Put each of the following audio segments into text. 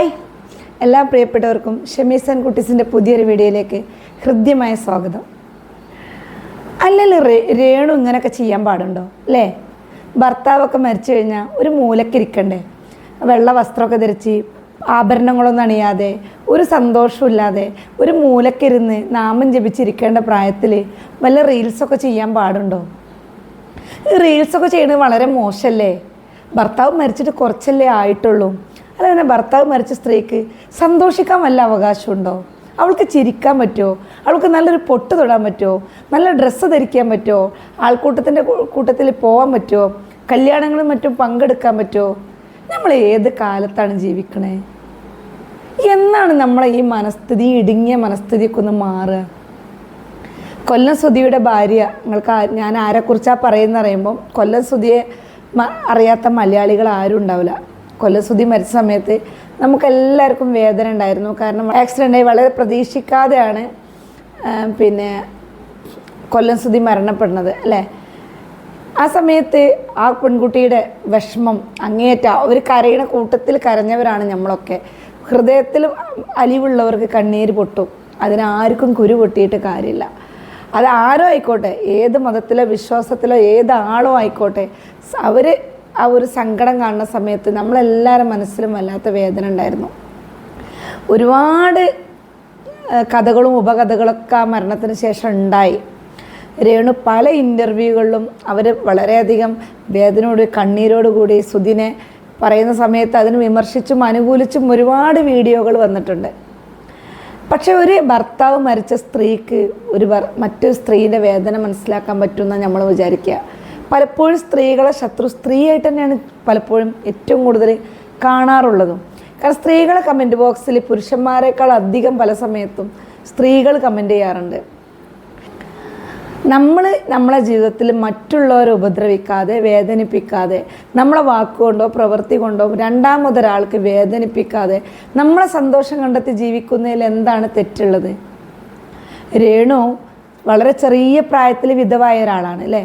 Hi. എല്ലാ പ്രിയപ്പെട്ടവർക്കും ഷമീസൻ കുട്ടീസിന്റെ പുതിയൊരു വീഡിയോയിലേക്ക് ഹൃദ്യമായ സ്വാഗതം. അല്ലെങ്കിൽ രേണു ഇങ്ങനെയൊക്കെ ചെയ്യാൻ പാടുണ്ടോ? അല്ലേ? ഭർത്താവൊക്കെ മരിച്ചു കഴിഞ്ഞാൽ ഒരു മൂലക്കിരിക്കണ്ടേ വെള്ള വസ്ത്രമൊക്കെ ധരിച്ച് ആഭരണങ്ങളൊന്നും അണിയാതെ ഒരു സന്തോഷമില്ലാതെ ഒരു മൂലക്കിരുന്ന് നാമം ജപിച്ചിരിക്കേണ്ട പ്രായത്തിൽ വല്ല റീൽസൊക്കെ ചെയ്യാൻ പാടുണ്ടോ? റീൽസൊക്കെ ചെയ്യുന്നത് വളരെ മോശമല്ലേ ഭർത്താവ് മരിച്ചിട്ട് കുറച്ചല്ലേ ആയിട്ടുള്ളൂ. അല്ല പിന്നെ ഭർത്താവ് മരിച്ച സ്ത്രീക്ക് സന്തോഷിക്കാൻ വല്ല അവകാശമുണ്ടോ? അവൾക്ക് ചിരിക്കാൻ പറ്റുമോ? അവൾക്ക് നല്ലൊരു പൊട്ട് തൊടാൻ പറ്റുമോ? നല്ല ഡ്രസ്സ് ധരിക്കാൻ പറ്റുമോ? ആൾക്കൂട്ടത്തിന്റെ കൂട്ടത്തിൽ പോകാൻ പറ്റുമോ? കല്യാണങ്ങളും മറ്റും പങ്കെടുക്കാൻ പറ്റുമോ? നമ്മൾ ഏത് കാലത്താണ് ജീവിക്കണേ? എന്നാണ് നമ്മളെ ഈ മനസ്ഥിതി ഇടുങ്ങിയ മനസ്ഥിതിയൊക്കെ ഒന്ന് മാറുക. കൊല്ലം സുധിയുടെ ഭാര്യ നിങ്ങൾക്ക് ഞാൻ ആരെക്കുറിച്ചാണ് പറയുന്നറിയുമ്പം കൊല്ലം സുധിയെ അറിയാത്ത മലയാളികൾ ആരും ഉണ്ടാവില്ല. കൊല്ലം സുധി മരിച്ച സമയത്ത് നമുക്കെല്ലാവർക്കും വേദന ഉണ്ടായിരുന്നു. കാരണം ആക്സിഡന്റ് ആയി വളരെ പ്രതീക്ഷിക്കാതെയാണ് പിന്നെ കൊല്ലം സുതി മരണപ്പെടുന്നത് അല്ലേ? ആ സമയത്ത് ആ പെൺകുട്ടിയുടെ വിഷമം അങ്ങേറ്റ അവർ കരയണ കൂട്ടത്തിൽ കരഞ്ഞവരാണ് നമ്മളൊക്കെ. ഹൃദയത്തിൽ അലിവുള്ളവർക്ക് കണ്ണീര് പൊട്ടും. അതിനാർക്കും കുരു പൊട്ടിയിട്ട് കാര്യമില്ല. അത് ആരോ ആയിക്കോട്ടെ ഏത് മതത്തിലോ വിശ്വാസത്തിലോ ഏത് ആളോ ആയിക്കോട്ടെ അവർ ആ ഒരു സങ്കടം കാണുന്ന സമയത്ത് നമ്മളെല്ലാവരും മനസ്സിലും വല്ലാത്ത വേദന ഉണ്ടായിരുന്നു. ഒരുപാട് കഥകളും ഉപകഥകളൊക്കെ ആ മരണത്തിന് ശേഷം ഉണ്ടായി. രേണു പല ഇന്റർവ്യൂകളിലും അവർ വളരെയധികം വേദനയോട് കണ്ണീരോടുകൂടി സുധിനെ പറയുന്ന സമയത്ത് അതിന് വിമർശിച്ചും അനുകൂലിച്ചും ഒരുപാട് വീഡിയോകൾ വന്നിട്ടുണ്ട്. പക്ഷേ ഒരു ഭർത്താവ് മരിച്ച സ്ത്രീക്ക് ഒരു മറ്റൊരു സ്ത്രീയുടെ വേദന മനസ്സിലാക്കാൻ പറ്റുമെന്ന് നമ്മൾ വിചാരിക്കുക. പലപ്പോഴും സ്ത്രീകളെ ശത്രു സ്ത്രീയായിട്ട് തന്നെയാണ് പലപ്പോഴും ഏറ്റവും കൂടുതൽ കാണാറുള്ളതും. കാരണം സ്ത്രീകളെ കമന്റ് ബോക്സിൽ പുരുഷന്മാരെക്കാൾ അധികം പല സമയത്തും സ്ത്രീകൾ കമന്റ് ചെയ്യാറുണ്ട്. നമ്മൾ നമ്മളെ ജീവിതത്തിൽ മറ്റുള്ളവരെ ഉപദ്രവിക്കാതെ വേദനിപ്പിക്കാതെ നമ്മളെ വാക്കുകൊണ്ടോ പ്രവൃത്തി കൊണ്ടോ രണ്ടാമതൊരാൾക്ക് വേദനിപ്പിക്കാതെ നമ്മളെ സന്തോഷം കണ്ടെത്തി ജീവിക്കുന്നതിൽ എന്താണ് തെറ്റുള്ളത്? രേണു വളരെ ചെറിയ പ്രായത്തിൽ വിധവായ ഒരാളാണ് അല്ലേ?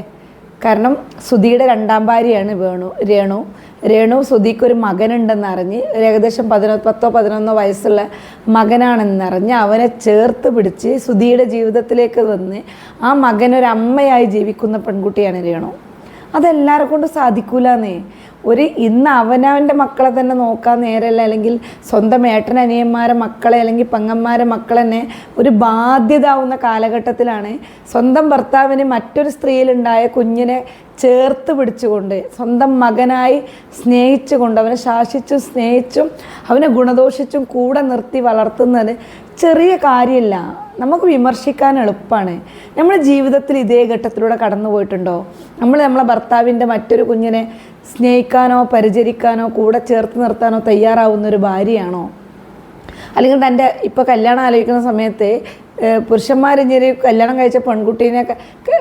കാരണം സുധിയുടെ രണ്ടാം ഭാര്യയാണ് വേണു രേണു. രേണു സുധിക്ക് ഒരു മകനുണ്ടെന്ന് അറിഞ്ഞ് ഏകദേശം പതിനൊ പത്തോ പതിനൊന്നോ വയസ്സുള്ള മകനാണെന്നറിഞ്ഞ് അവനെ ചേർത്ത് പിടിച്ച് സുധിയുടെ ജീവിതത്തിലേക്ക് വന്ന് ആ മകനൊരമ്മയായി ജീവിക്കുന്ന പെൺകുട്ടിയാണ് രേണു. അതെല്ലാവരെ കൊണ്ട് സാധിക്കൂലെന്നേ. ഒരു ഇന്ന് അവനവന്റെ മക്കളെ തന്നെ നോക്കാൻ നേരല്ല. അല്ലെങ്കിൽ സ്വന്തം ഏട്ടൻ അനിയന്മാരെ മക്കളെ അല്ലെങ്കിൽ പെങ്ങന്മാരെ മക്കളെന്നെ ഒരു ബാധ്യത ആവുന്ന കാലഘട്ടത്തിലാണ് സ്വന്തം ഭർത്താവിന് മറ്റൊരു സ്ത്രീയിലുണ്ടായ കുഞ്ഞിനെ ചേർത്ത് പിടിച്ചുകൊണ്ട് സ്വന്തം മകനായി സ്നേഹിച്ചുകൊണ്ട് അവനെ ശാസിച്ചും സ്നേഹിച്ചും അവനെ ഗുണദോഷിച്ചും കൂടെ നിർത്തി വളർത്തുന്നത് ചെറിയ കാര്യമില്ല നമുക്ക് വിമർശിക്കാൻ എളുപ്പമാണ്. നമ്മുടെ ജീവിതത്തിൽ ഇതേ ഘട്ടത്തിലൂടെ കടന്നു പോയിട്ടുണ്ടോ നമ്മൾ നമ്മളെ ഭർത്താവിന്റെ മറ്റൊരു കുഞ്ഞിനെ സ്നേഹിക്കാനോ പരിചരിക്കാനോ കൂടെ ചേർത്ത് നിർത്താനോ തയ്യാറാവുന്ന ഒരു ഭാര്യയാണോ? അല്ലെങ്കിൽ തന്റെ ഇപ്പോൾ കല്യാണം ആലോചിക്കുന്ന സമയത്ത് പുരുഷന്മാരിഞ്ഞൊരു കല്യാണം കഴിച്ച പെൺകുട്ടീനെ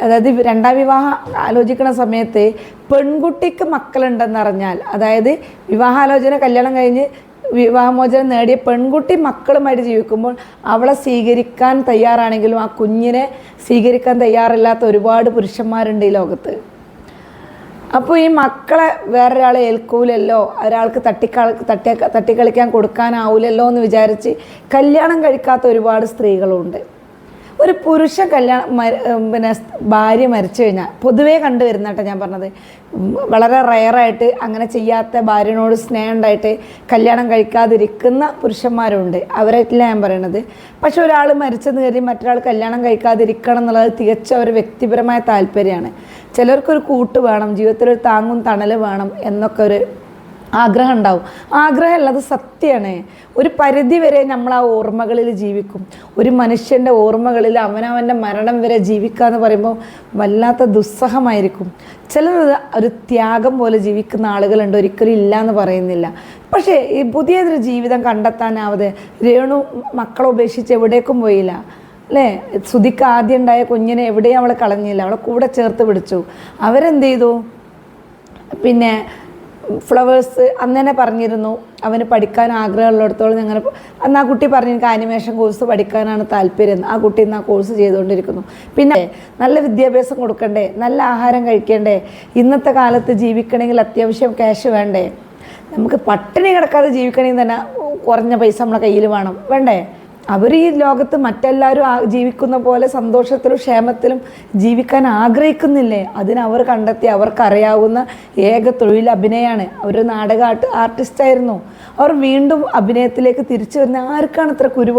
അതായത് രണ്ടാം വിവാഹം ആലോചിക്കുന്ന സമയത്ത് പെൺകുട്ടിക്ക് മക്കളുണ്ടെന്നറിഞ്ഞാൽ അതായത് വിവാഹാലോചന കല്യാണം കഴിഞ്ഞ് വിവാഹമോചനം നേടിയ പെൺകുട്ടി മക്കളുമായിട്ട് ജീവിക്കുമ്പോൾ അവളെ സ്വീകരിക്കാൻ തയ്യാറാണെങ്കിലും ആ കുഞ്ഞിനെ സ്വീകരിക്കാൻ തയ്യാറില്ലാത്ത ഒരുപാട് പുരുഷന്മാരുണ്ട് ഈ ലോകത്ത്. അപ്പോൾ ഈ മക്കളെ വേറൊരാളെ ഏൽക്കൂലല്ലോ? ഒരാൾക്ക് തട്ടിക്കള തട്ടി തട്ടിക്കളിക്കാൻ കൊടുക്കാനാവൂലല്ലോ എന്ന് വിചാരിച്ച് കല്യാണം കഴിക്കാത്ത ഒരുപാട് സ്ത്രീകളുണ്ട്. ഒരു പുരുഷ കല്യാണം പിന്നെ ഭാര്യ മരിച്ചു കഴിഞ്ഞാൽ പൊതുവേ കണ്ടുവരുന്ന കേട്ടോ ഞാൻ പറഞ്ഞത്. വളരെ റയറായിട്ട് അങ്ങനെ ചെയ്യാത്ത ഭാര്യനോട് സ്നേഹം ഉണ്ടായിട്ട് കല്യാണം കഴിക്കാതിരിക്കുന്ന പുരുഷന്മാരുണ്ട്. അവരായിട്ടില്ല ഞാൻ പറയണത്. പക്ഷെ ഒരാൾ മരിച്ചെന്ന് കരുതി മറ്റൊരാൾ കല്യാണം കഴിക്കാതിരിക്കണം എന്നുള്ളത് തികച്ച ഒരു വ്യക്തിപരമായ താല്പര്യമാണ്. ചിലർക്കൊരു കൂട്ട് വേണം ജീവിതത്തിൽ ഒരു താങ്ങും തണൽ വേണം എന്നൊക്കെ ഒരു ആഗ്രഹം ഉണ്ടാവും ആഗ്രഹം ഉള്ളത് സത്യമാണ് ഒരു പരിധി വരെ നമ്മൾ ആ ഓർമ്മകളിൽ ജീവിക്കും. ഒരു മനുഷ്യന്റെ ഓർമ്മകളിൽ അവനവന്റെ മരണം വരെ ജീവിക്കുക എന്ന് പറയുമ്പോൾ വല്ലാത്ത ദുസ്സഹമായിരിക്കും. ചിലർ ഒരു ത്യാഗം പോലെ ജീവിക്കുന്ന ആളുകളുണ്ട് ഒരിക്കലും ഇല്ല എന്ന് പറയുന്നില്ല. പക്ഷേ ഈ പുതിയതൊരു ജീവിതം കണ്ടെത്താനാവാതെ രേണു മക്കളെ ഉപേക്ഷിച്ച് എവിടേക്കും പോയില്ല. അല്ലേ? സുധിക്ക് ആദ്യം ഉണ്ടായ കുഞ്ഞിനെ എവിടെയും അവളെ കളഞ്ഞില്ല. അവളെ കൂടെ ചേർത്ത് പിടിച്ചു. അവരെന്ത് ചെയ്തു? പിന്നെ ഫ്ലവേഴ്സ് അന്ന് പറഞ്ഞിരുന്നു. അവന് പഠിക്കാൻ ആഗ്രഹമുള്ളിടത്തോളം ഞങ്ങൾ അന്ന് ആ കുട്ടി പറഞ്ഞു എനിക്ക് ആനിമേഷൻ കോഴ്സ് പഠിക്കാനാണ് താല്പര്യം. ആ കുട്ടി ഇന്ന് ആ കോഴ്സ് ചെയ്തുകൊണ്ടിരിക്കുന്നു. പിന്നെ നല്ല വിദ്യാഭ്യാസം കൊടുക്കണ്ടേ? നല്ല ആഹാരം കഴിക്കണ്ടേ? ഇന്നത്തെ കാലത്ത് ജീവിക്കണമെങ്കിൽ അത്യാവശ്യം ക്യാഷ് വേണ്ടേ? നമുക്ക് പട്ടിണി കിടക്കാതെ ജീവിക്കണമെങ്കിൽ തന്നെ കുറഞ്ഞ പൈസ നമ്മളെ കയ്യിൽ വേണം. വേണ്ടേ? അവർ ഈ ലോകത്ത് മറ്റെല്ലാവരും ജീവിക്കുന്ന പോലെ സന്തോഷത്തിലും ക്ഷേമത്തിലും ജീവിക്കാൻ ആഗ്രഹിക്കുന്നില്ലേ? അതിനവർ കണ്ടെത്തി അവർക്കറിയാവുന്ന ഏക തൊഴിൽ അഭിനയമാണ് അവർ നാടക ആർട്ട് ആർട്ടിസ്റ്റായിരുന്നു അവർ വീണ്ടും അഭിനയത്തിലേക്ക് തിരിച്ചു വരുന്ന ആർക്കാണ് ഇത്ര കുരു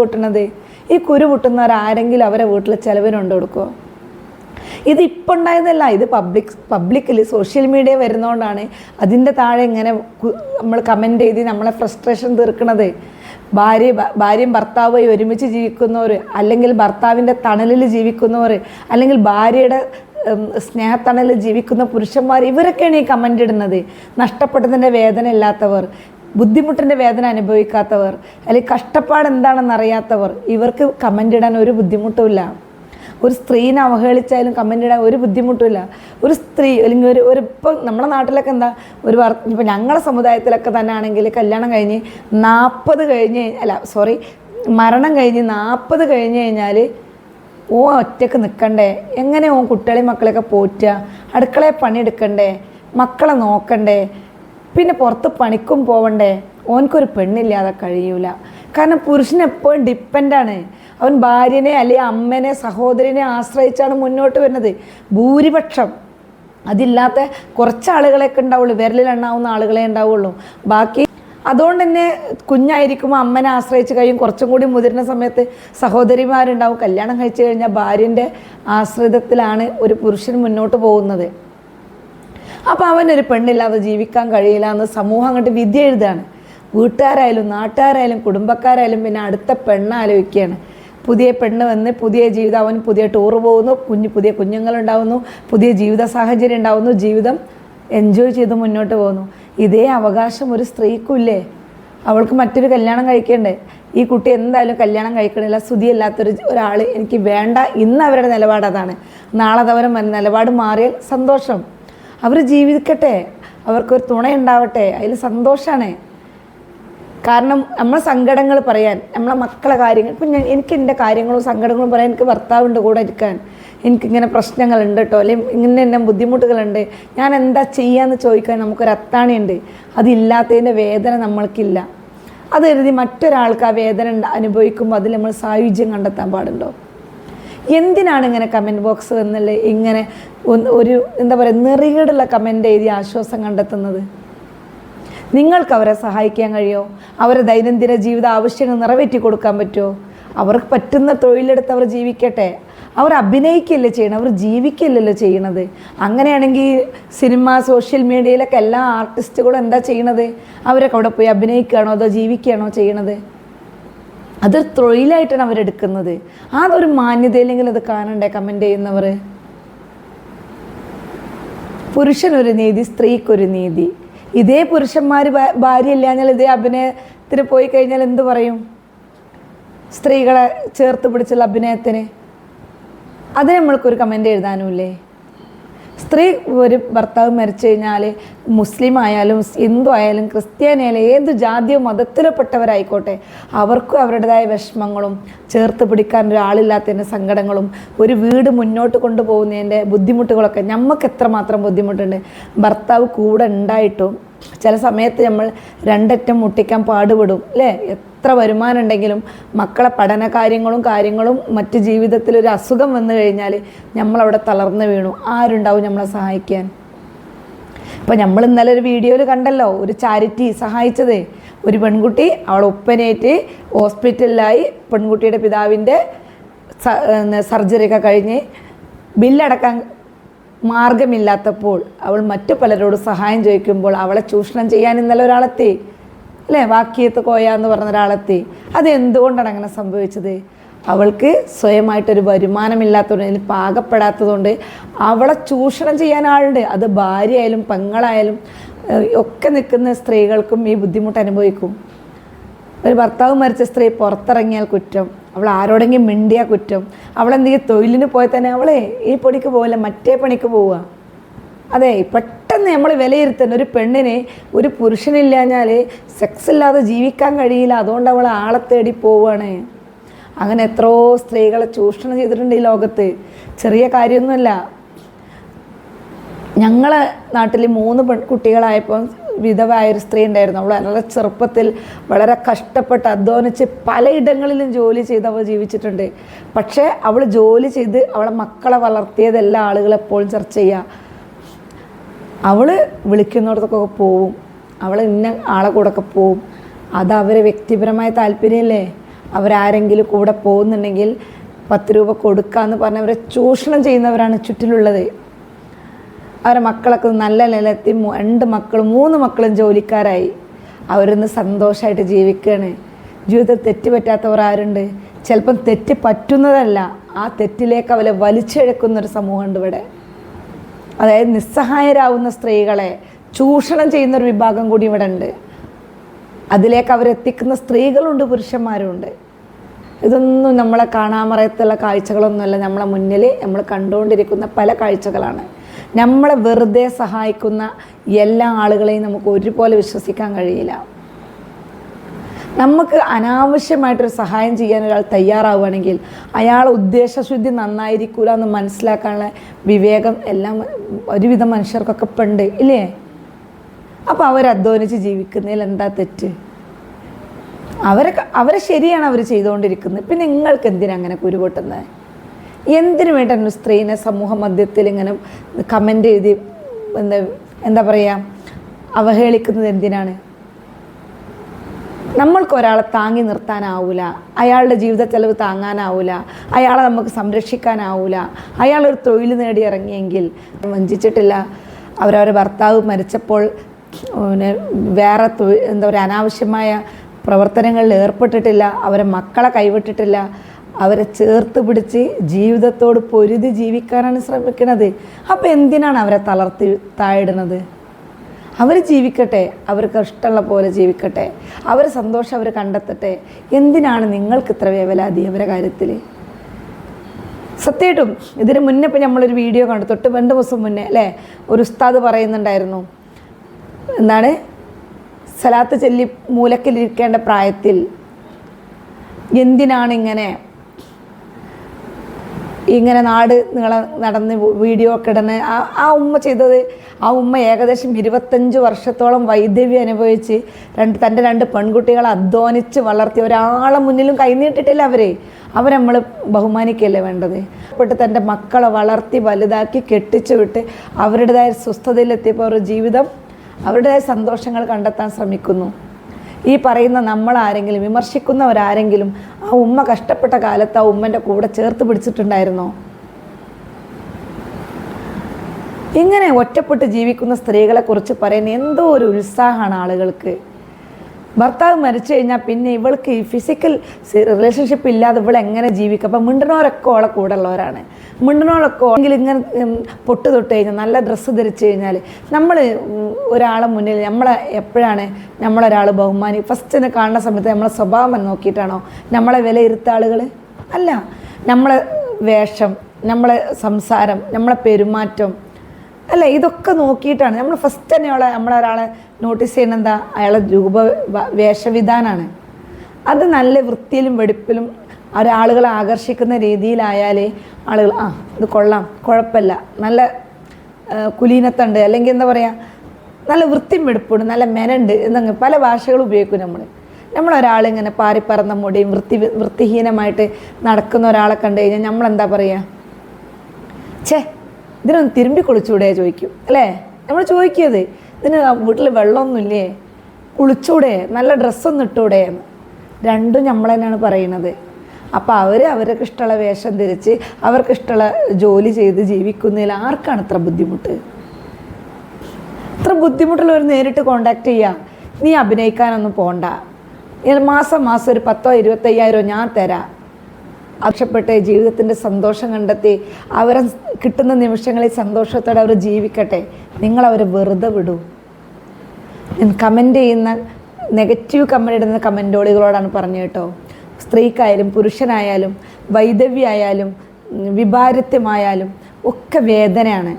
ഈ കുരു പൊട്ടുന്നവർ ആരെങ്കിലും അവരെ വീട്ടിൽ ചിലവിനുണ്ട് കൊടുക്കുമോ ഇത് ഇപ്പം ഉണ്ടായതല്ല. ഇത് പബ്ലിക് പബ്ലിക്കിൽ സോഷ്യൽ മീഡിയ വരുന്നതുകൊണ്ടാണ് അതിന്റെ താഴെ ഇങ്ങനെ നമ്മൾ കമന്റ് ചെയ്ത് നമ്മളെ ഫ്രസ്ട്രേഷൻ തീർക്കണത്. ഭാര്യ ഭാര്യയും ഭർത്താവുമായി ഒരുമിച്ച് ജീവിക്കുന്നവർ അല്ലെങ്കിൽ ഭർത്താവിന്റെ തണലിൽ ജീവിക്കുന്നവർ അല്ലെങ്കിൽ ഭാര്യയുടെ സ്നേഹത്തണലിൽ ജീവിക്കുന്ന പുരുഷന്മാർ ഇവരൊക്കെയാണ് ഈ കമന്റ് ഇടുന്നത്. നഷ്ടപ്പെട്ടതിന്റെ വേദന ഇല്ലാത്തവർ ബുദ്ധിമുട്ടിന്റെ വേദന അനുഭവിക്കാത്തവർ അല്ലെങ്കിൽ കഷ്ടപ്പാട് എന്താണെന്ന് അറിയാത്തവർ ഇവർക്ക് കമന്റ് ഇടാൻ ഒരു ബുദ്ധിമുട്ടുമില്ല ഒരു സ്ത്രീനെ അവഹേളിച്ചാലും കമന്റ് ഇടാൻ ഒരു ബുദ്ധിമുട്ടുമില്ല. ഒരു സ്ത്രീ അല്ലെങ്കിൽ ഒരു ഒരു ഇപ്പം നമ്മുടെ നാട്ടിലൊക്കെ എന്താ ഒരു വർ ഇപ്പം ഞങ്ങളുടെ സമുദായത്തിലൊക്കെ തന്നെ ആണെങ്കിൽ കല്യാണം കഴിഞ്ഞ് നാൽപ്പത് കഴിഞ്ഞ് അല്ല സോറി മരണം കഴിഞ്ഞ് നാൽപ്പത് കഴിഞ്ഞ് കഴിഞ്ഞാൽ ഓ ഒറ്റയ്ക്ക് നിൽക്കണ്ടേ എങ്ങനെ ഓൻ കുട്ടികളെയും മക്കളെയൊക്കെ പോറ്റുക? അടുക്കളയെ പണിയെടുക്കണ്ടേ? മക്കളെ നോക്കണ്ടേ? പിന്നെ പുറത്ത് പണിക്കും പോവണ്ടേ? ഓനക്കൊരു പെണ്ണില്ലാതെ കഴിയൂല. കാരണം പുരുഷനെപ്പോഴും ഡിപ്പെൻഡാണ് അവൻ ഭാര്യനെ അല്ലെങ്കിൽ അമ്മനെ സഹോദരനെ ആശ്രയിച്ചാണ് മുന്നോട്ട് വരുന്നത്. ഭൂരിപക്ഷം. അതില്ലാത്ത കുറച്ച് ആളുകളെയൊക്കെ ഉണ്ടാവുള്ളൂ. വിരലിലെണ്ണാവുന്ന ആളുകളെ ഉണ്ടാവുള്ളൂ. ബാക്കി അതുകൊണ്ട് തന്നെ കുഞ്ഞായിരിക്കുമ്പോൾ അമ്മനെ ആശ്രയിച്ച് കഴിയും. കുറച്ചും കൂടി മുതിർന്ന സമയത്ത് സഹോദരിമാരുണ്ടാവും. കല്യാണം കഴിച്ചു കഴിഞ്ഞാൽ ഭാര്യന്റെ ആശ്രിതത്തിലാണ് ഒരു പുരുഷൻ മുന്നോട്ട് പോകുന്നത്. അപ്പോൾ അവനൊരു പെണ്ണില്ലാതെ ജീവിക്കാൻ കഴിയില്ല എന്ന് സമൂഹം അങ്ങോട്ട് വിധി എഴുതാണ് വീട്ടുകാരായാലും നാട്ടുകാരായാലും കുടുംബക്കാരായാലും പിന്നെ അടുത്ത പെണ്ണ് ആലോചിക്കുകയാണ്. പുതിയ പെണ്ണ് വന്ന് പുതിയ ജീവിതം അവൻ പുതിയ ടൂർ പോകുന്നു കുഞ്ഞു പുതിയ കുഞ്ഞുങ്ങളുണ്ടാവുന്നു പുതിയ ജീവിത സാഹചര്യം ഉണ്ടാവുന്നു ജീവിതം എൻജോയ് ചെയ്ത് മുന്നോട്ട് പോകുന്നു. ഇതേ അവകാശം ഒരു സ്ത്രീക്കുമില്ലേ? അവൾക്ക് മറ്റൊരു കല്യാണം കഴിക്കണ്ടേ? ഈ കുട്ടി എന്തായാലും കല്യാണം കഴിക്കണില്ല. സ്തുതിയല്ലാത്തൊരു ഒരാൾ എനിക്ക് വേണ്ട. ഇന്ന് അവരുടെ നിലപാട് അതാണ്. നാളെ അതവരെ നിലപാട് മാറിയാൽ സന്തോഷം. അവർ ജീവിക്കട്ടെ. അവർക്കൊരു തുണയുണ്ടാവട്ടെ. അതിൽ സന്തോഷമാണ് കാരണം നമ്മളെ സങ്കടങ്ങൾ പറയാൻ നമ്മളെ മക്കളെ കാര്യങ്ങൾ ഇപ്പം ഞാൻ എനിക്ക് എന്റെ കാര്യങ്ങളും സങ്കടങ്ങളും പറയാൻ എനിക്ക് ഭർത്താവിന്റെ കൂടെ ഇരിക്കാൻ. എനിക്കിങ്ങനെ പ്രശ്നങ്ങളുണ്ട് കേട്ടോ അല്ലെങ്കിൽ ഇങ്ങനെ എന്നെ ബുദ്ധിമുട്ടുകളുണ്ട്. ഞാൻ എന്താ ചെയ്യാന്ന് ചോദിക്കാൻ നമുക്കൊരു അത്താണിയുണ്ട്. അതില്ലാത്തതിന്റെ വേദന നമ്മൾക്കില്ല. അത് എഴുതി മറ്റൊരാൾക്ക് ആ വേദന അനുഭവിക്കുമ്പോൾ അതിൽ നമ്മൾ സായുജ്യം കണ്ടെത്താൻ പാടുണ്ടോ? എന്തിനാണ് ഇങ്ങനെ കമന്റ് ബോക്സ് എന്നുള്ള ഇങ്ങനെ ഒരു എന്താ പറയുക നെറികേടുള്ള കമന്റ് എഴുതി ആശ്വാസം കണ്ടെത്തുന്നത്? നിങ്ങൾക്ക് അവരെ സഹായിക്കാൻ കഴിയുമോ അവരെ ദൈനംദിന ജീവിത ആവശ്യങ്ങൾ നിറവേറ്റി കൊടുക്കാൻ പറ്റുമോ? അവർക്ക് പറ്റുന്ന തൊഴിലെടുത്ത് അവർ ജീവിക്കട്ടെ. അവർ അഭിനയിക്കല്ലേ ചെയ്യണം അവർ ജീവിക്കല്ലല്ലോ ചെയ്യണത്. അങ്ങനെയാണെങ്കിൽ സിനിമ സോഷ്യൽ മീഡിയയിലൊക്കെ എല്ലാ ആർട്ടിസ്റ്റുകളും എന്താ ചെയ്യണത്? അവരൊക്കെ അവിടെ പോയി അഭിനയിക്കുകയാണോ അതോ ജീവിക്കുകയാണോ ചെയ്യണത്? അതൊരു തൊഴിലായിട്ടാണ് അവരെടുക്കുന്നത്. അതൊരു ഒരു മാന്യതയില്ലെങ്കിൽ അത് കാണണ്ടേ കമന്റ് ചെയ്യുന്നവർ? പുരുഷനൊരു നീതി സ്ത്രീക്കൊരു നീതി. ഇതേ പുരുഷന്മാർ ഭാര്യ ഇല്ലാഞ്ഞാൽ ഇതേ അഭിനയത്തിന് പോയി കഴിഞ്ഞാൽ എന്ത് പറയും? സ്ത്രീകളെ ചേർത്ത് പിടിച്ചുള്ള അഭിനയത്തിന്. അതിന് നമ്മൾക്കൊരു കമന്റ് എഴുതാനുമില്ലേ? സ്ത്രീ ഒരു ഭർത്താവ് മരിച്ചു കഴിഞ്ഞാൽ മുസ്ലിം ആയാലും ഹിന്ദു ആയാലും ക്രിസ്ത്യാനിയായാലും ഏത് ജാതിയോ മതത്തിലോ പെട്ടവരായിക്കോട്ടെ അവർക്കും അവരുടേതായ വിഷമങ്ങളും ചേർത്ത് പിടിക്കാൻ ഒരാളില്ലാത്തതിന്റെ സങ്കടങ്ങളും ഒരു വീട് മുന്നോട്ട് കൊണ്ടുപോകുന്നതിന്റെ ബുദ്ധിമുട്ടുകളൊക്കെ നമുക്ക് എത്രമാത്രം ബുദ്ധിമുട്ടുണ്ട്. ഭർത്താവ് കൂടെ ഉണ്ടായിട്ടും ചില സമയത്ത് നമ്മൾ രണ്ടറ്റം മുട്ടിക്കാൻ പാടുപെടും അല്ലേ? എത്ര വരുമാനം ഉണ്ടെങ്കിലും മക്കളെ പഠന കാര്യങ്ങളും കാര്യങ്ങളും മറ്റ് ജീവിതത്തിൽ ഒരു അസുഖം വന്നു കഴിഞ്ഞാൽ നമ്മളവിടെ തളർന്നു വീണു. ആരുണ്ടാവും നമ്മളെ സഹായിക്കാൻ? ഇപ്പം നമ്മൾ ഇന്നലെ ഒരു വീഡിയോയിൽ കണ്ടല്ലോ ഒരു ചാരിറ്റി സഹായിച്ചതേ. ഒരു പെൺകുട്ടി അവൾ ഒപ്പനേറ്റ് ഹോസ്പിറ്റലിലായി പെൺകുട്ടിയുടെ പിതാവിന്റെ സർജറി ഒക്കെ കഴിഞ്ഞ് ബില്ലടക്കാൻ മാർഗമില്ലാത്തപ്പോൾ അവൾ മറ്റു പലരോട് സഹായം ചോദിക്കുമ്പോൾ അവളെ ചൂഷണം ചെയ്യാൻ ഇന്നലെ ഒരാളെത്തി. അല്ലേ? വാക്യത്ത് കോയ എന്ന് പറഞ്ഞ ഒരാളെത്തി. അത് എന്തുകൊണ്ടാണ് അങ്ങനെ സംഭവിച്ചത്? അവൾക്ക് സ്വയമായിട്ടൊരു വരുമാനമില്ലാത്തതുകൊണ്ട് പാകപ്പെടാത്തതുകൊണ്ട് അവളെ ചൂഷണം ചെയ്യാൻ ആളുണ്ട്. അത് ഭാര്യയായാലും പെങ്ങളായാലും ഒക്കെ നിൽക്കുന്ന സ്ത്രീകൾക്കും ഈ ബുദ്ധിമുട്ട് അനുഭവിക്കും. ഒരു ഭർത്താവ് മരിച്ച സ്ത്രീ പുറത്തിറങ്ങിയാൽ കുറ്റം. അവൾ ആരോടെങ്കിലും മിണ്ടിയ കുറ്റം. അവളെന്തെങ്കിലും തൊഴിലിന് പോയാൽ തന്നെ അവളെ ഈ പണിക്ക് പോകില്ല മറ്റേ പണിക്ക് പോവുക. അതെ പെട്ടെന്ന് നമ്മൾ വിലയിരുത്തുന്ന ഒരു പെണ്ണിനെ ഒരു പുരുഷനില്ലാഞ്ഞാൽ സെക്സ് ഇല്ലാതെ ജീവിക്കാൻ കഴിയില്ല അതുകൊണ്ട് അവൾ ആളെ തേടി പോവുകയാണ് അങ്ങനെ എത്രയോ സ്ത്രീകളെ ചൂഷണം ചെയ്തിട്ടുണ്ട് ഈ ലോകത്ത്. ചെറിയ കാര്യമൊന്നുമല്ല. ഞങ്ങളെ നാട്ടിൽ മൂന്ന് പെൺ കുട്ടികളായപ്പോൾ വിധവായ ഒരു സ്ത്രീ ഉണ്ടായിരുന്നു. അവൾ വളരെ ചെറുപ്പത്തിൽ വളരെ കഷ്ടപ്പെട്ട് അധ്വാനിച്ച് പലയിടങ്ങളിലും ജോലി ചെയ്ത് അവൾ ജീവിച്ചിട്ടുണ്ട്. പക്ഷേ അവൾ ജോലി ചെയ്ത് അവളെ മക്കളെ വളർത്തിയതെല്ലാം ആളുകൾ എപ്പോഴും ചർച്ച ചെയ്യുക. അവൾ വിളിക്കുന്നിടത്തൊക്കെ പോവും. അവൾ ഇന്ന ആളെ കൂടെ ഒക്കെ പോവും. അത് അവരെ വ്യക്തിപരമായ താല്പര്യമല്ലേ? അവരാരെങ്കിലും കൂടെ പോകുന്നുണ്ടെങ്കിൽ പത്ത് രൂപ കൊടുക്കാന്ന് പറഞ്ഞ് അവരെ ചൂഷണം ചെയ്യുന്നവരാണ് ചുറ്റിലുള്ളത്. അവരെ മക്കളൊക്കെ നല്ല നിലത്തി രണ്ട് മക്കളും മൂന്ന് മക്കളും ജോലിക്കാരായി. അവരൊന്ന് സന്തോഷമായിട്ട് ജീവിക്കുകയാണ് ജീവിതത്തിൽ തെറ്റ് പറ്റാത്തവർ ആരുണ്ട്? ചിലപ്പം തെറ്റ് പറ്റുന്നതല്ല. ആ തെറ്റിലേക്ക് അവരെ വലിച്ചെഴുക്കുന്നൊരു സമൂഹമുണ്ട് ഇവിടെ. അതായത് നിസ്സഹായരാകുന്ന സ്ത്രീകളെ ചൂഷണം ചെയ്യുന്ന ഒരു വിഭാഗം കൂടി ഇവിടെ ഉണ്ട്. അതിലേക്ക് അവരെത്തിക്കുന്ന സ്ത്രീകളുണ്ട് പുരുഷന്മാരുണ്ട്. ഇതൊന്നും നമ്മളെ കാണാമറയത്തുള്ള കാഴ്ചകളൊന്നുമല്ല. നമ്മളെ മുന്നിൽ നമ്മൾ കണ്ടുകൊണ്ടിരിക്കുന്ന പല കാഴ്ചകളാണ്. നമ്മളെ വെറുതെ സഹായിക്കുന്ന എല്ലാ ആളുകളെയും നമുക്ക് ഒരുപോലെ വിശ്വസിക്കാൻ കഴിയില്ല. നമുക്ക് അനാവശ്യമായിട്ടൊരു സഹായം ചെയ്യാൻ ഒരാൾ തയ്യാറാവുകയാണെങ്കിൽ അയാൾ ഉദ്ദേശശുദ്ധി നന്നായിരിക്കൂല എന്ന് മനസ്സിലാക്കാനുള്ള വിവേകം എല്ലാം ഒരുവിധം മനുഷ്യർക്കൊക്കെ പെണ്ട് ഇല്ലേ? അപ്പോൾ അവരധ്വാനിച്ച് ജീവിക്കുന്നതിൽ എന്താ തെറ്റ്? അവരെ അവരെ ശരിയാണ് അവർ ചെയ്തുകൊണ്ടിരിക്കുന്നത്. പിന്നെ നിങ്ങൾക്ക് എന്തിനാ അങ്ങനെ കുരുപൊട്ടുന്നത്? എന്തിനു വേണ്ടിയാണ് സ്ത്രീനെ സമൂഹ മധ്യത്തിൽ ഇങ്ങനെ കമന്റ് എഴുതി എന്താ എന്താ പറയുക അവഹേളിക്കുന്നത് എന്തിനാണ്? നമ്മൾക്ക് ഒരാളെ താങ്ങി നിർത്താനാവൂല. അയാളുടെ ജീവിത ചെലവ് താങ്ങാനാവൂല. അയാളെ നമുക്ക് സംരക്ഷിക്കാനാവൂല. അയാളൊരു തൊഴിൽ നേടി ഇറങ്ങിയെങ്കിൽ വഞ്ചിച്ചിട്ടില്ല. അവരവരെ ഭർത്താവ് മരിച്ചപ്പോൾ പിന്നെ വേറെ എന്താ പറയുക അനാവശ്യമായ പ്രവർത്തനങ്ങളിൽ ഏർപ്പെട്ടിട്ടില്ല. അവരെ മക്കളെ കൈവിട്ടിട്ടില്ല. അവരെ ചേർത്ത് പിടിച്ച് ജീവിതത്തോട് പൊരുതി ജീവിക്കാനാണ് ശ്രമിക്കുന്നത് അപ്പോൾ എന്തിനാണ് അവരെ തളർത്തി താഴിടുന്നത് അവർ ജീവിക്കട്ടെ അവർക്ക് ഇഷ്ടമുള്ള പോലെ ജീവിക്കട്ടെ അവർ സന്തോഷം അവർ കണ്ടെത്തട്ടെ. എന്തിനാണ് നിങ്ങൾക്ക് ഇത്ര വേവലാതി അവരുടെ കാര്യത്തിൽ സത്യമായിട്ടും ഇതിന് മുന്നേ ഇപ്പം നമ്മളൊരു വീഡിയോ കണ്ടു തൊട്ട് രണ്ട് ദിവസം മുന്നേ അല്ലേ? ഒരു ഉസ്താദ് പറയുന്നുണ്ടായിരുന്നു എന്താണ്? സലാത്ത് ചൊല്ലി മൂലക്കിലിരിക്കേണ്ട പ്രായത്തിൽ എന്തിനാണിങ്ങനെ ഇങ്ങനെ നാട് നിങ്ങളെ നടന്ന് വീഡിയോ ഒക്കെ ഇടുന്ന ആ ആ ഉമ്മ ചെയ്തത് ആ ഉമ്മ ഏകദേശം ഇരുപത്തഞ്ച് വർഷത്തോളം വൈദ്യവ്യം അനുഭവിച്ച് രണ്ട് തന്റെ രണ്ട് പെൺകുട്ടികളെ അധ്വാനിച്ച് വളർത്തി ഒരാളെ മുന്നിലും കൈനീട്ടിട്ടില്ല അവരെ. അവരെ നമ്മൾ ബഹുമാനിക്കല്ലേ വേണ്ടത്? പെട്ട് തന്റെ മക്കളെ വളർത്തി വലുതാക്കി കെട്ടിച്ചു വിട്ട് അവരുടേതായ സ്വസ്ഥതയിലെത്തിയപ്പോൾ അവരുടെ ജീവിതം അവരുടേതായ സന്തോഷങ്ങൾ കണ്ടെത്താൻ ശ്രമിക്കുന്നു. ഈ പറയുന്ന നമ്മളാരെങ്കിലും വിമർശിക്കുന്നവരാരെങ്കിലും ആ ഉമ്മ കഷ്ടപ്പെട്ട കാലത്ത് ആ ഉമ്മന്റെ കൂടെ ചേർത്ത് പിടിച്ചിട്ടുണ്ടായിരുന്നോ? ഇങ്ങനെ ഒറ്റപ്പെട്ട് ജീവിക്കുന്ന സ്ത്രീകളെ കുറിച്ച് പറയുന്ന എന്തോ ഒരു ഉത്സാഹമാണ് ആളുകൾക്ക്. ഭർത്താവ് മരിച്ചു കഴിഞ്ഞാൽ പിന്നെ ഇവൾക്ക് ഈ ഫിസിക്കൽ റിലേഷൻഷിപ്പ് ഇല്ലാതെ ഇവൾ എങ്ങനെ ജീവിക്കും? അപ്പം മിണ്ടനോരൊക്കെ ഓളെ കൂടെ ഉള്ളവരാണ് മിണ്ടനോളൊക്കെ ഓണെങ്കിൽ ഇങ്ങനെ പൊട്ട് തൊട്ട് കഴിഞ്ഞാൽ നല്ല ഡ്രസ്സ് ധരിച്ചു കഴിഞ്ഞാൽ നമ്മൾ ഒരാളെ മുന്നിൽ നമ്മളെ എപ്പോഴാണ് നമ്മളൊരാൾ ബഹുമാനി ഫസ്റ്റ് കാണുന്ന സമയത്ത് നമ്മളെ സ്വഭാവം നോക്കിയിട്ടാണോ? നമ്മളെ വിലയിരുത്ത ആളുകൾ അല്ല. നമ്മളെ വേഷം നമ്മളെ സംസാരം നമ്മളെ പെരുമാറ്റം അല്ല ഇതൊക്കെ നോക്കിയിട്ടാണ്. നമ്മൾ ഫസ്റ്റ് തന്നെ അവളെ നമ്മളൊരാളെ നോട്ടീസ് ചെയ്യുന്ന എന്താ അയാളെ രൂപ വേഷവിധാനാണ്. അത് നല്ല വൃത്തിയിലും വെടിപ്പിലും ഒരാളുകളെ ആകർഷിക്കുന്ന രീതിയിലായാലേ ആളുകൾ ആ ഇത് കൊള്ളാം കുഴപ്പമില്ല. നല്ല കുലീനത്തുണ്ട്. അല്ലെങ്കിൽ എന്താ പറയുക നല്ല വൃത്തിയും വെടുപ്പുണ്ട് നല്ല മെനുണ്ട് എന്നങ്ങ് പല ഭാഷകൾ ഉപയോഗിക്കും നമ്മൾ നമ്മളൊരാളിങ്ങനെ പാറിപ്പറന്ന മുടിയും വൃത്തി വൃത്തിഹീനമായിട്ട് നടക്കുന്ന ഒരാളെ കണ്ടു കഴിഞ്ഞാൽ നമ്മളെന്താ പറയുക ഛേ ഇതിനൊന്ന് തിരുമ്പി കുളിച്ചൂടെ ചോദിക്കും അല്ലേ? നമ്മൾ ചോദിക്കിയത് ഇതിന് വീട്ടിൽ വെള്ളമൊന്നുമില്ലേ? കുളിച്ചൂടെ നല്ല ഡ്രസ്സൊന്നും ഇട്ടൂടെ എന്ന്. രണ്ടും നമ്മൾ തന്നെയാണ് പറയുന്നത്. അപ്പോൾ അവർ അവർക്ക് ഇഷ്ടമുള്ള വേഷം ധരിച്ച് അവർക്ക് ഇഷ്ടമുള്ള ജോലി ചെയ്ത് ജീവിക്കുന്നതിൽ ആർക്കാണ് ഇത്ര ബുദ്ധിമുട്ട്? ഇത്ര ബുദ്ധിമുട്ടുള്ളവർ നേരിട്ട് കോണ്ടാക്ട് ചെയ്യാം. നീ അഭിനയിക്കാനൊന്നും പോണ്ട. മാസം മാസം ഒരു പത്തോ ഇരുപത്തയ്യായിരോ ഞാൻ തരാം. ആവശ്യപ്പെട്ട് ജീവിതത്തിന്റെ സന്തോഷം കണ്ടെത്തി അവരെ കിട്ടുന്ന നിമിഷങ്ങളിൽ സന്തോഷത്തോടെ അവർ ജീവിക്കട്ടെ. നിങ്ങളവരെ വെറുതെ വിടൂ. കമന്റ് ചെയ്യുന്ന നെഗറ്റീവ് കമന്റ് ഇടുന്ന കമന്റോളികളോടാണ് പറഞ്ഞു കേട്ടോ. സ്ത്രീക്കായാലും പുരുഷനായാലും വൈദവ്യായാലും വിഭാരത്യമായാലും ഒക്കെ വേദനയാണ്.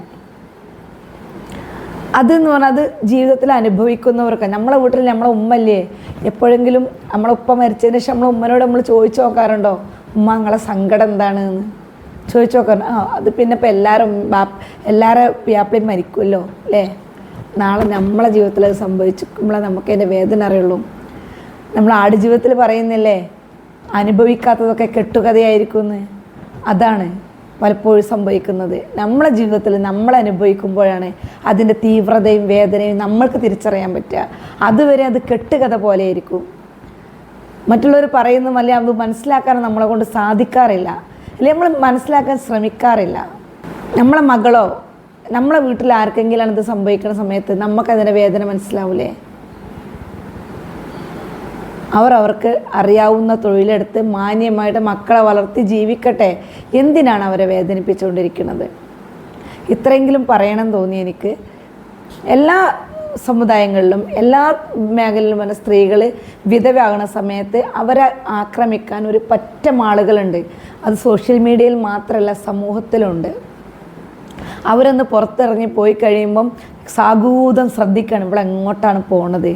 അതെന്ന് പറഞ്ഞാൽ അത് ജീവിതത്തിൽ അനുഭവിക്കുന്നവർക്ക് നമ്മളെ വീട്ടിൽ നമ്മളെ ഉമ്മല്ലേ എപ്പോഴെങ്കിലും നമ്മളെ ഉപ്പ മരിച്ചതിന് ശേഷം നമ്മളെ ഉമ്മനോട് നമ്മൾ ചോദിച്ചു നോക്കാറുണ്ടോ? ഉമ്മ നിങ്ങളെ സങ്കടം എന്താണ് എന്ന് ചോദിച്ചു ആ അത് പിന്നെ ഇപ്പം എല്ലാവരും ബാപ്പ് എല്ലാവരും വ്യാപ്പിളിയും മരിക്കുമല്ലോ അല്ലേ? നാളെ നമ്മളെ ജീവിതത്തിൽ അത് സംഭവിച്ചിരിക്കുമ്പോഴേ നമുക്ക് അതിന്റെ വേദന അറിയുള്ളൂ. നമ്മൾ ആടുജീവിതത്തിൽ പറയുന്നില്ലേ അനുഭവിക്കാത്തതൊക്കെ കെട്ടുകഥയായിരിക്കും എന്ന് അതാണ് പലപ്പോഴും സംഭവിക്കുന്നത്. നമ്മളെ ജീവിതത്തിൽ നമ്മൾ അനുഭവിക്കുമ്പോഴാണ് അതിന്റെ തീവ്രതയും വേദനയും നമ്മൾക്ക് തിരിച്ചറിയാൻ പറ്റുക. അതുവരെ അത് കെട്ടുകഥ പോലെയായിരിക്കും. മറ്റുള്ളവർ പറയുന്ന വല്ല അത് മനസ്സിലാക്കാൻ നമ്മളെ കൊണ്ട് സാധിക്കാറില്ല. അല്ലെങ്കിൽ നമ്മൾ മനസ്സിലാക്കാൻ ശ്രമിക്കാറില്ല. നമ്മളെ മകളോ നമ്മളെ വീട്ടിൽ ആർക്കെങ്കിലും ഇത് സംഭവിക്കുന്ന സമയത്ത് നമുക്കതിന്റെ വേദന മനസ്സിലാവൂലേ? അവർ അവർക്ക് അറിയാവുന്ന തൊഴിലെടുത്ത് മാന്യമായിട്ട് മക്കളെ വളർത്തി ജീവിക്കട്ടെ. എന്തിനാണ് അവരെ വേദനിപ്പിച്ചുകൊണ്ടിരിക്കുന്നത്? ഇത്രയെങ്കിലും പറയണം തോന്നി എനിക്ക്. എല്ലാ സമുദായങ്ങളിലും എല്ലാ മേഖലയിലും വന്ന സ്ത്രീകൾ വിധവയാകുന്ന സമയത്ത് അവരെ ആക്രമിക്കാൻ ഒരു പറ്റം ആളുകളുണ്ട്. അത് സോഷ്യൽ മീഡിയയിൽ മാത്രമല്ല സമൂഹത്തിലുണ്ട്. അവരൊന്ന് പുറത്തിറങ്ങി പോയി കഴിയുമ്പം സാഗൂതം ശ്രദ്ധിക്കണം ഇവിടെ എങ്ങോട്ടാണ് പോണത്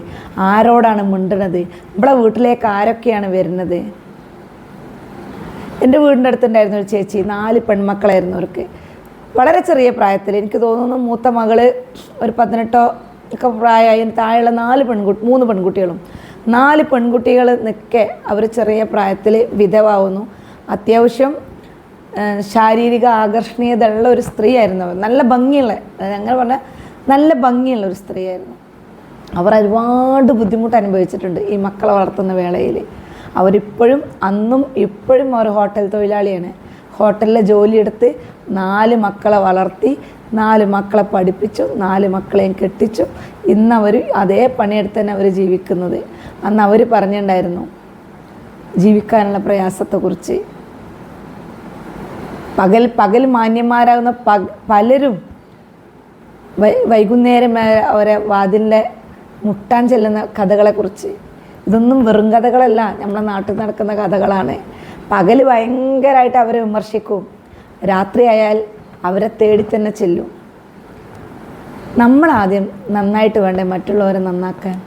ആരോടാണ് മിണ്ടണത് ഇവിടെ വീട്ടിലേക്ക് ആരൊക്കെയാണ് വരുന്നത്. എന്റെ വീടിന്റെ അടുത്തുണ്ടായിരുന്ന ഒരു ചേച്ചി നാല് പെൺമക്കളായിരുന്നു അവർക്ക്. വളരെ ചെറിയ പ്രായത്തിൽ എനിക്ക് തോന്നുന്നു മൂത്ത മകൾ ഒരു പതിനെട്ടോ ഒക്കെ പ്രായമായി താഴെയുള്ള നാല് പെൺകുട്ടി മൂന്ന് പെൺകുട്ടികളും. നാല് പെൺകുട്ടികൾ നിൽക്കെ അവർ ചെറിയ പ്രായത്തിൽ വിധവാവുന്നു. അത്യാവശ്യം ശാരീരിക ആകർഷണീയത ഉള്ള ഒരു സ്ത്രീയായിരുന്നു അവർ. നല്ല ഭംഗിയുള്ള ഞങ്ങൾ പറഞ്ഞാൽ നല്ല ഭംഗിയുള്ള ഒരു സ്ത്രീയായിരുന്നു. അവർ ഒരുപാട് ബുദ്ധിമുട്ട് അനുഭവിച്ചിട്ടുണ്ട് ഈ മക്കളെ വളർത്തുന്ന വേളയിൽ. അവരിപ്പോഴും അന്നും ഇപ്പോഴും അവർ ഹോട്ടൽ തൊഴിലാളിയാണ്. ഹോട്ടലിലെ ജോലിയെടുത്ത് നാല് മക്കളെ വളർത്തി നാല് മക്കളെ പഠിപ്പിച്ചു നാല് മക്കളെയും കെട്ടിച്ചു. ഇന്ന് അവർ അതേ പണിയെടുത്ത് തന്നെ അവർ ജീവിക്കുന്നത്. അന്ന് അവർ പറഞ്ഞിട്ടുണ്ടായിരുന്നു ജീവിക്കാനുള്ള പ്രയാസത്തെക്കുറിച്ച്. പകൽ പകൽ മാന്യന്മാരാകുന്ന പക പലരും വൈകുന്നേരം അവരെ വാതിലിന്റെ മുട്ടാൻ ചെല്ലുന്ന കഥകളെക്കുറിച്ച്. ഇതൊന്നും വെറും കഥകളല്ല നമ്മുടെ നാട്ടിൽ നടക്കുന്ന കഥകളാണ്. പകൽ ഭയങ്കരമായിട്ട് അവരെ വിമർശിക്കും. രാത്രിയായാൽ അവരെ തേടി തന്നെ ചെല്ലും. നമ്മളാദ്യം നന്നായിട്ട് വേണ്ടേ മറ്റുള്ളവരെ നന്നാക്കാൻ?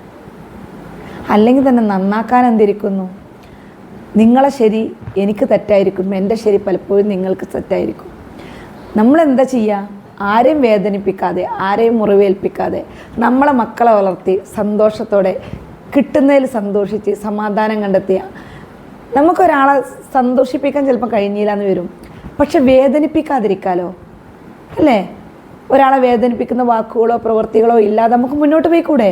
അല്ലെങ്കിൽ തന്നെ നന്നാക്കാൻ എന്തിരിക്കുന്നു? നിങ്ങളെ ശരി എനിക്ക് തെറ്റായിരിക്കും എന്റെ ശരി പലപ്പോഴും നിങ്ങൾക്ക് തെറ്റായിരിക്കും. നമ്മൾ എന്താ ചെയ്യുക ആരെയും വേദനിപ്പിക്കാതെ ആരെയും മുറിവേൽപ്പിക്കാതെ നമ്മളെ മക്കളെ വളർത്തി സന്തോഷത്തോടെ കിട്ടുന്നതിൽ സന്തോഷിച്ച് സമാധാനം കണ്ടെത്തിയ നമുക്കൊരാളെ സന്തോഷിപ്പിക്കാൻ ചിലപ്പോൾ കഴിഞ്ഞില്ല എന്ന് വരും. പക്ഷെ വേദനിപ്പിക്കാതിരിക്കാലോ? അല്ലേ? ഒരാളെ വേദനിപ്പിക്കുന്ന വാക്കുകളോ പ്രവൃത്തികളോ ഇല്ലാതെ നമുക്ക് മുന്നോട്ട് പോയിക്കൂടെ?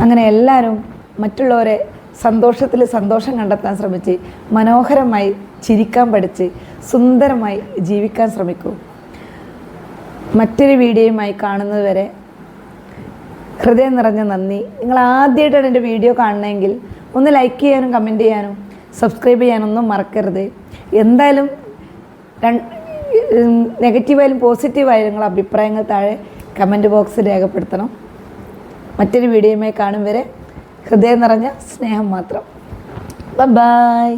അങ്ങനെ എല്ലാവരും മറ്റുള്ളവരെ സന്തോഷത്തിൽ സന്തോഷം കണ്ടെത്താൻ ശ്രമിച്ച് മനോഹരമായി ചിരിക്കാൻ പഠിച്ച് സുന്ദരമായി ജീവിക്കാൻ ശ്രമിക്കൂ. മറ്റൊരു വീഡിയോയുമായി കാണുന്നതുവരെ ഹൃദയം നിറഞ്ഞ നന്ദി. നിങ്ങൾ ആദ്യമായിട്ടാണ് എന്റെ വീഡിയോ കാണണമെങ്കിൽ ഒന്ന് ലൈക്ക് ചെയ്യാനും കമന്റ് ചെയ്യാനും സബ്സ്ക്രൈബ് ചെയ്യാനൊന്നും മറക്കരുത്. എന്തായാലും നെഗറ്റീവായാലും പോസിറ്റീവായാലും നിങ്ങളുടെ അഭിപ്രായങ്ങൾ താഴെ കമന്റ് ബോക്സിൽ രേഖപ്പെടുത്തണം. മറ്റൊരു വീഡിയോയുമായി കാണും വരെ ഹൃദയം നിറഞ്ഞ സ്നേഹം മാത്രം. ബൈ